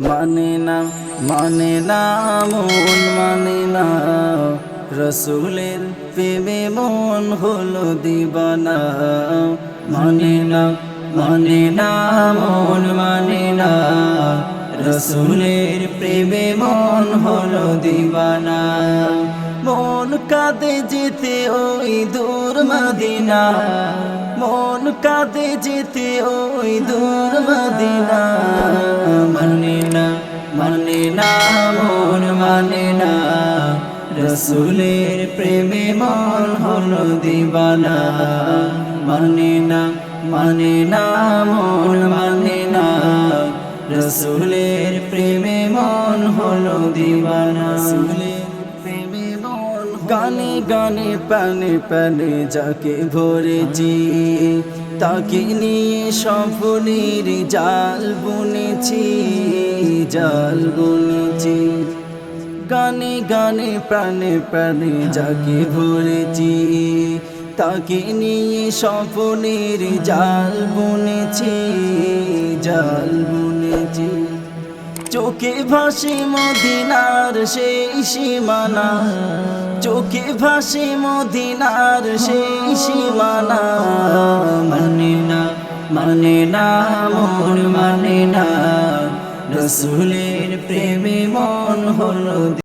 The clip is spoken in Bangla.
মানে না মানে না, মন মানে না। রসুলের প্রেমে মন হলো দিবানা। মানে না মানে না, মন মানে না। রসুলের প্রেমে মন হলো দিবানা। মন কাঁদে যেতে ওই দূর মদিনা। মন কাঁদে যেতে ওই দূর মদিনা। রসুলের প্রেমে মন হলো দিবানা। মানে না মানে না, মন মানে না। রসুলের প্রেমে মন হলো দিবানা। গানে গানে পানে পানে যাকে ভরেছি তাকে নিয়ে সফলের জাল বুনেছি জাল বুনেছি। গানে গানে প্রাণে প্রাণে যাকে ভরেছি তাকে নিয়ে স্বপনের জাল বুনেছি জাল বুনেছি। চোখে ভাসে মদিনার সেই সীমানা, চোখে ভাসে মদিনার সেই সীমানা। মানে না মানে না, মন মানে না, রসুলের প্রেমে মন হলো